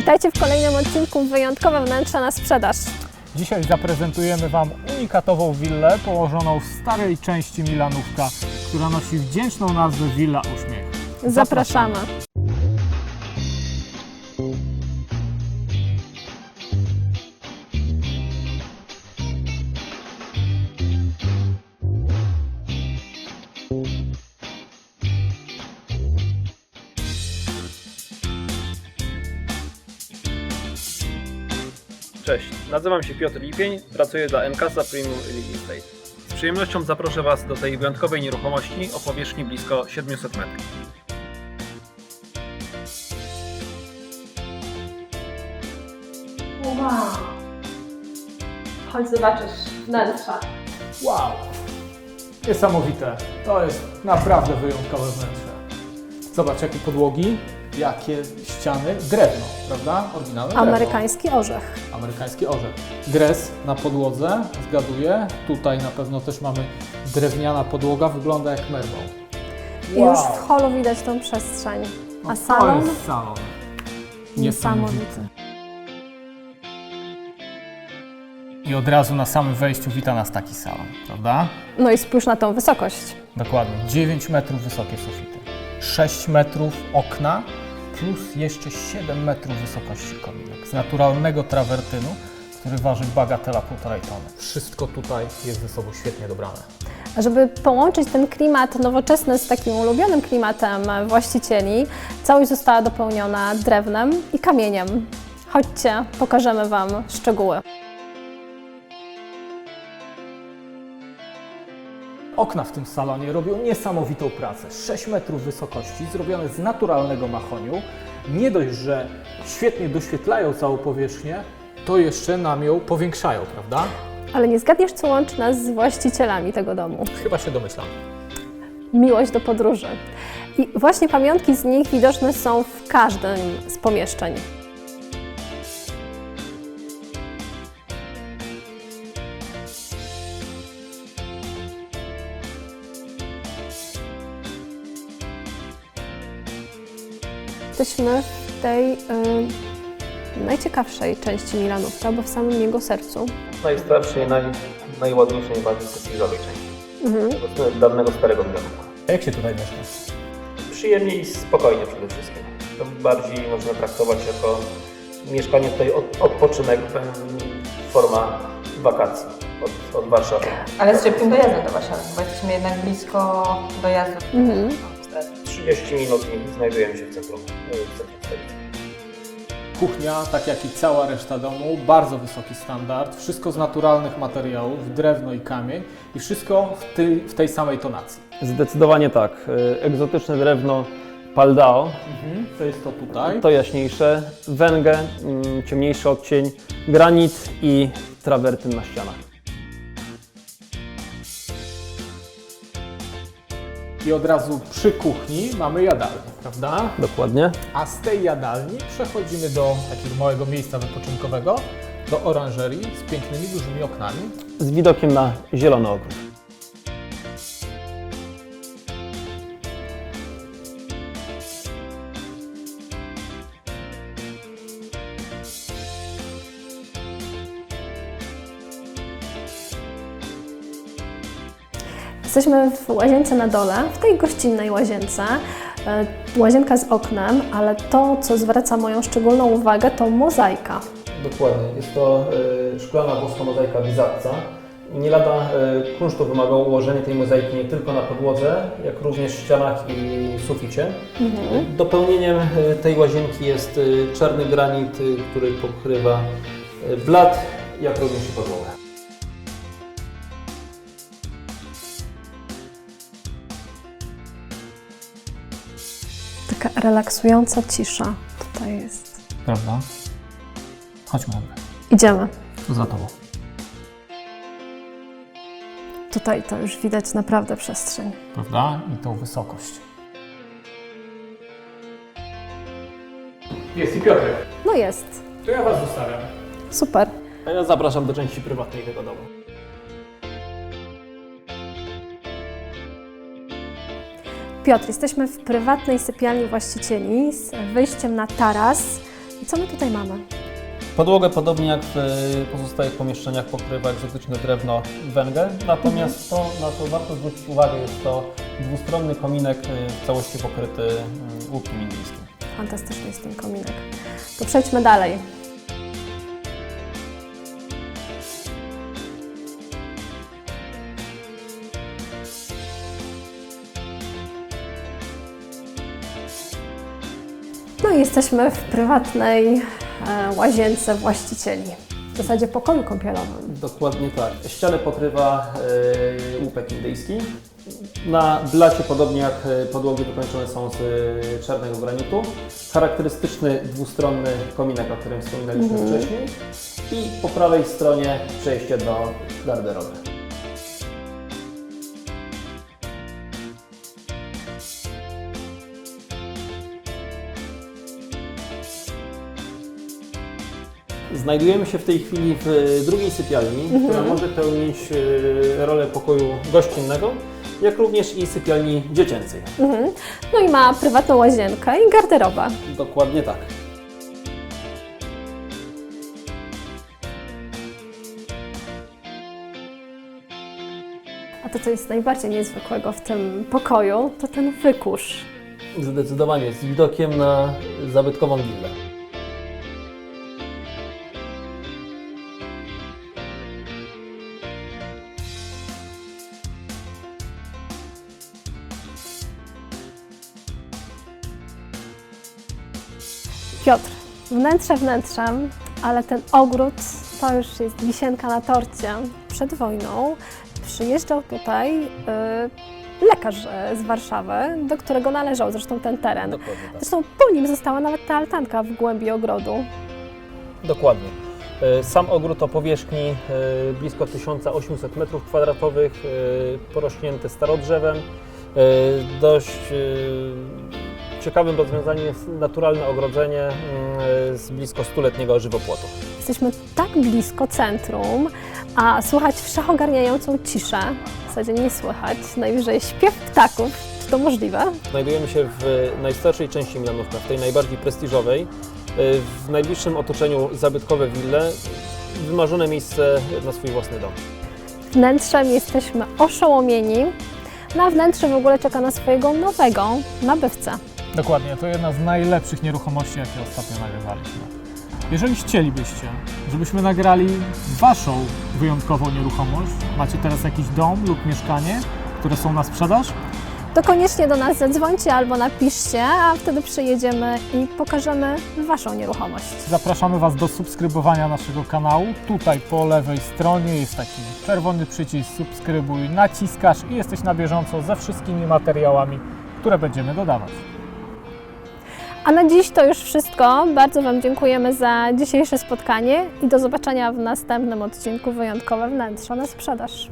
Witajcie w kolejnym odcinku Wyjątkowe Wnętrza na sprzedaż. Dzisiaj zaprezentujemy Wam unikatową willę położoną w starej części Milanówka, która nosi wdzięczną nazwę Villa Uśmiech. Zapraszamy. Cześć, nazywam się Piotr Lipień, pracuję dla Encasa Premium Real Estate. Z przyjemnością zaproszę Was do tej wyjątkowej nieruchomości o powierzchni blisko 700 metrów. Wow. Chodź zobaczysz wnętrza. Wow! Niesamowite. To jest naprawdę wyjątkowe wnętrze. Zobacz, jakie podłogi, jakie ściany. Drewno, prawda? Oryginalne drewno. Amerykański orzech. Amerykański orzech. Gres na podłodze, zgaduję. Tutaj na pewno też mamy drewniana podłoga, wygląda jak merbą. I już w holu widać tą przestrzeń. No A To salon? jest salon. Niesamowity. I od razu na samym wejściu wita nas taki salon, prawda? No i spójrz na tą wysokość. Dokładnie. 9 metrów wysokie sufity. 6 metrów okna plus jeszcze 7 metrów wysokości kominek. Z naturalnego trawertynu, który waży bagatela 1,5 tony. Wszystko tutaj jest ze sobą świetnie dobrane. Żeby połączyć ten klimat nowoczesny z takim ulubionym klimatem właścicieli, całość została dopełniona drewnem i kamieniem. Chodźcie, pokażemy Wam szczegóły. Okna w tym salonie robią niesamowitą pracę. 6 metrów wysokości, zrobione z naturalnego mahoniu. Nie dość, że świetnie doświetlają całą powierzchnię, to jeszcze nam ją powiększają, prawda? Ale nie zgadniesz, co łączy nas z właścicielami tego domu. Chyba się domyślam. miłość do podróży. I właśnie pamiątki z nich widoczne są w każdym z pomieszczeń. Jesteśmy w tej y, najciekawszej części Milanówka, bo w samym jego sercu. Najstarszej, naj, najładniejszej, najbardziej prestiżowej części. Mhm. Tego dawnego starego Milanówka. A jak się tutaj mieszka? Przyjemnie i spokojnie przede wszystkim. To bardziej można traktować jako mieszkanie tutaj od, odpoczynek, em, forma wakacji od, od Warszawy. Ale z szybkim dojazdem do Warszawy, bo jesteśmy jednak blisko dojazdu. Mhm. 30 minut i znajdujemy się w centrum, e, w centrum stolicy. Kuchnia, tak jak i cała reszta domu, bardzo wysoki standard, wszystko z naturalnych materiałów, drewno i kamień i wszystko w tej, w tej samej tonacji. Zdecydowanie tak. Y, Egzotyczne drewno Paldao, To jest to tutaj. to jaśniejsze, węgę, mm, ciemniejszy odcień, granit i trawertyn na ścianach. I od razu przy kuchni mamy jadalnię, prawda? Dokładnie. A z tej jadalni przechodzimy do takiego małego miejsca wypoczynkowego, do oranżerii z pięknymi, dużymi oknami. Z widokiem na zielony ogród. Jesteśmy w łazience na dole, w tej gościnnej łazience. E, Łazienka z oknem, ale to, co zwraca moją szczególną uwagę, to mozaika. Dokładnie. Jest to y, szklana włoska mozaika Bizatca. Nie lada y, kunsztu wymagało ułożenie tej mozaiki nie tylko na podłodze, jak również w ścianach i suficie. Dopełnieniem y, tej łazienki jest czarny granit, który pokrywa blat, jak również i podłogę. Taka relaksująca cisza tutaj jest. Prawda? Chodźmy, Andrzej. Idziemy. Za tobą. Tutaj to już widać naprawdę przestrzeń. Prawda? I tą wysokość. Jest i Piotrek. No jest. To ja Was zostawiam. Super. A ja zapraszam do części prywatnej tego domu. Piotr, jesteśmy w prywatnej sypialni właścicieli z wyjściem na taras. co my tutaj mamy? Podłogę, podobnie jak w pozostałych pomieszczeniach, pokrywa egzotyczne drewno węgiel. Natomiast to, na co warto zwrócić uwagę, jest to dwustronny kominek y, w całości pokryty y, łukiem indyjskim. Fantastyczny jest ten kominek. To przejdźmy dalej. No i jesteśmy w prywatnej e, łazience właścicieli. W zasadzie pokoju kąpielowym. Dokładnie tak. Ścianę pokrywa y, łupek indyjski. Na blacie, podobnie jak y, podłogi, wykończone są z czarnego granitu. Charakterystyczny dwustronny kominek, o którym wspominaliśmy wcześniej. I po prawej stronie przejście do garderoby. Znajdujemy się w tej chwili w y, drugiej sypialni, która może pełnić y, rolę pokoju gościnnego, jak również i sypialni dziecięcej. Mhm. No i ma prywatną łazienkę i garderobę. Dokładnie tak. A to, co jest najbardziej niezwykłego w tym pokoju, to ten wykurz. Zdecydowanie z widokiem na zabytkową willę. Piotr, wnętrze wnętrzem, ale ten ogród to już jest wisienka na torcie. Przed wojną przyjeżdżał tutaj y, lekarz y, z Warszawy, do którego należał zresztą ten teren. Dokładnie tak. Zresztą po nim została nawet ta altanka w głębi ogrodu. Dokładnie. E, Sam ogród o powierzchni e, blisko 1800 m2, e, porośnięty starodrzewem. E, Dość e, ciekawym rozwiązaniem jest naturalne ogrodzenie mm, z blisko stuletniego żywopłotu. Jesteśmy tak blisko centrum, a słychać wszechogarniającą ciszę. W zasadzie nie słychać, najwyżej śpiew ptaków. Czy to możliwe? Znajdujemy się w najstarszej części Milanówka, w tej najbardziej prestiżowej. E, W najbliższym otoczeniu zabytkowe wille, wymarzone miejsce na swój własny dom. Wnętrzem jesteśmy oszołomieni. Na wnętrze w ogóle czeka na swojego nowego nabywcę. Dokładnie, to jedna z najlepszych nieruchomości, jakie ostatnio nagrywaliśmy. Jeżeli chcielibyście, żebyśmy nagrali Waszą wyjątkową nieruchomość, macie teraz jakiś dom lub mieszkanie, które są na sprzedaż, To koniecznie do nas zadzwońcie albo napiszcie, a wtedy przyjedziemy i pokażemy Waszą nieruchomość. zapraszamy Was do subskrybowania naszego kanału. Tutaj po lewej stronie jest taki czerwony przycisk subskrybuj, naciskasz i jesteś na bieżąco ze wszystkimi materiałami, które będziemy dodawać. A na dziś to już wszystko. Bardzo Wam dziękujemy za dzisiejsze spotkanie i do zobaczenia w następnym odcinku Wyjątkowe Wnętrza na Sprzedaż.